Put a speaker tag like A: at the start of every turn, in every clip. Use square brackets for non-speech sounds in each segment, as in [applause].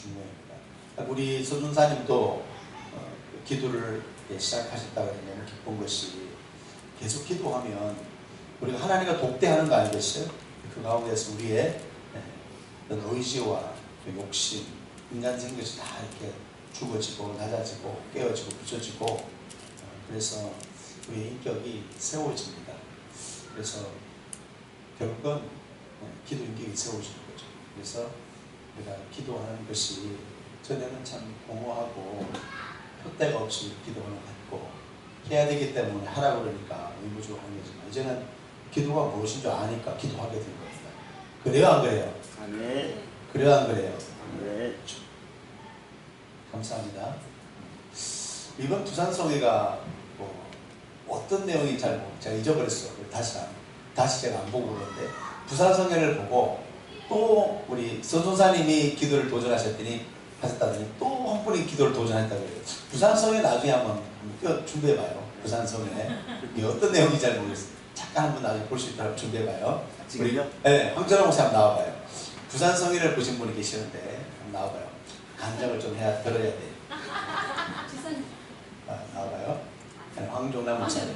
A: 중요합니다. 우리 서준사님도 어, 기도를 시작하셨다고 하면 기쁜 것이 계속 기도하면 우리가 하나님과 독대하는 거 아니겠어요? 그 가운데서 우리의 예, 의지와 그 욕심, 인간적인 것이 다 이렇게 죽어지고 낮아지고 깨어지고 부서지고 어, 그래서 우리의 인격이 세워집니다. 그래서 결국은 예, 기도 인격이 세워지는 거죠. 그래서 우리가 기도하는 것이 전에는 참 공허하고 표대가 없이 기도하는 것 같고 해야 되기 때문에 하라고 그러니까 의무적으로 하는 거지만 이제는 기도가 무엇인 줄 아니까 기도하게 된 겁니다. 그래요 안 그래요?
B: 아멘.
A: 그래요 안 그래요?
B: 네.
A: 감사합니다. 이번 부산성회가 뭐 어떤 내용이 잘 모르- 제가 잊어버렸어요. 다시 안- 다시 제가 안 보고 그러는데 부산성회를 보고 또 우리 선송사님이 기도를 도전하셨더니 하셨다더니 또한 분이 기도를 도전했다고 그래요. 부산성회 나중에 한번 준비해봐요. 부산성회 이게 어떤 내용인지 잘 모르겠어요. 잠깐 한번 나중에 볼 수 있도록 준비해봐요.
B: 지금요?
A: 네, 황전호 목사 한번 나와봐요. 부산성회를 보신 분이 계시는데 한번 나와봐요. 간증을 좀 해야 들어야 돼. 아, 나와봐요. 네, 황종남 목사님.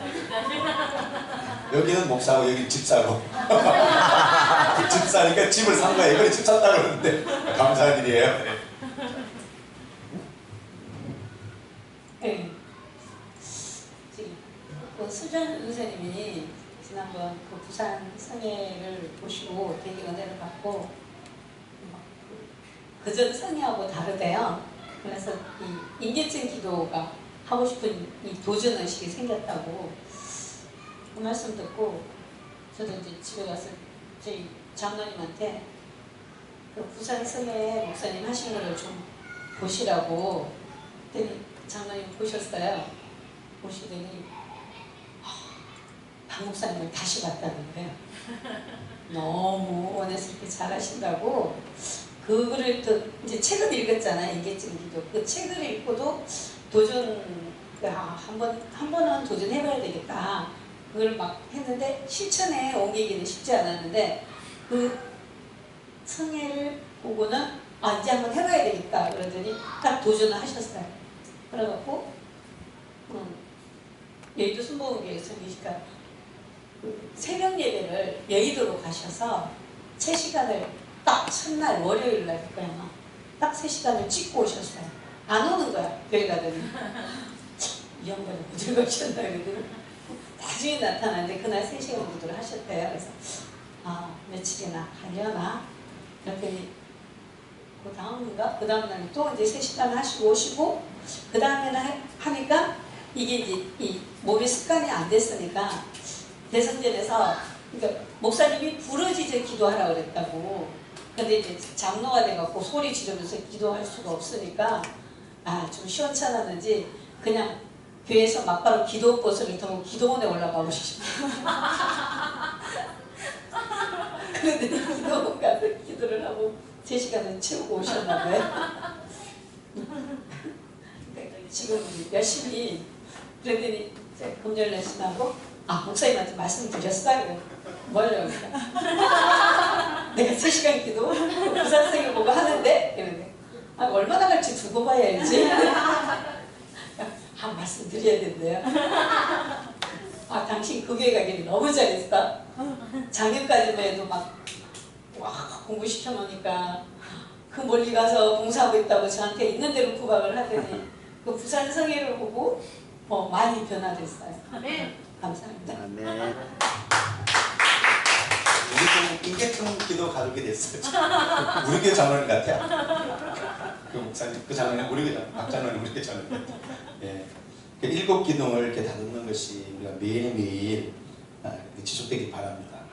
A: 여기는 목사고 여기는 집사고. [laughs] 집사니까 집을 산 거예요. 이번에 집 샀다 그러는데 감사한 일이에요. 네.
C: 네. 그 수전 의사님이 지난번 그 부산 성회를 보시고 되게 은혜를 받고 그 그전 성회하고 다르대요. 그래서 이 인계증 기도가 하고 싶은 이 도전 의식이 생겼다고 그 말씀 듣고 저도 이제 집에 가서 저희 장로님한테 그 부산 성회 목사님 하신 거를 좀 보시라고 그랬더니 장로님 보셨어요. 보시더니 박 목사님을 다시 봤다는 거예요. [laughs] 너무 원했을때 잘하신다고 그 글을 또 이제 책을 읽었잖아요. 인계증 기도. 그 책을 읽고도 도전 그 아, 한번 한 번은 도전해봐야 되겠다. 그걸 막 했는데 실천에 옮기기는 쉽지 않았는데 그 성애를 보고는 아 이제 한번 해봐야 되겠다 그러더니 딱 도전을 하셨어요. 그래갖고 음, 여의도 순복음교회 성기시가 그 새벽 예배를 여의도로 가셔서 3시간을 딱 첫날 월요일 날 거야. 딱 3시간을 찍고 오셨어요. 안 오는 거야. 교회 가더니. [laughs] 이 양반이 어딜 가셨나 그러더니 나중에 나타났는데 그날 3시간 기도를 하셨대요. 그래서 아 며칠이나 하려나? 그랬더니 그 다음인가? 그 다음 날에 또 이제 3시간 하시고 오시고 그 다음에는 하니까 이게 이제 이 몸이 습관이 안 됐으니까 대성전에서 그러니까 목사님이 부러지게 기도하라 그랬다고 근데 이제 장로가 돼갖고 소리 지르면서 기도할 수가 없으니까 아 좀 시원찮았는지 그냥 교회에서 막바로 기도 버스를 타고 기도원에 올라가고 싶어 [laughs] 그런데 기도원 가서 기도를 하고 3시간을 채우고 오셨나 봐요 지금 열심히 그랬더니 금요일 날 지나고 아 목사님한테 말씀드렸어요. 뭘요? [laughs] 내가 3시간 기도 부산생을 보고 하는데 이러는데 아, 얼마나 갈지 두고 봐야지. 한 말씀 드려야 된대요. [laughs] 아 당신 그 교회 가기를 너무 잘했어. 작년까지만 해도 막 와, 공부 시켜 놓으니까 그 멀리 가서 봉사하고 있다고 저한테 있는 대로 구박을 하더니 그 부산 성회를 보고 어, 많이 변화됐어요. 감사합니다.
B: 아멘.
A: 우리 좀 인계청 기도 가족이 됐어요. [laughs] 우리 교회 장로님 같아요. 그 목사님, 그 장로님, 우리 교회 박 장로님, 우리 교회 장로님 같아요. 예. 그 일곱 기둥을 이렇게 다듬는 것이 우리가 매일매일 아, 지속되길 바랍니다.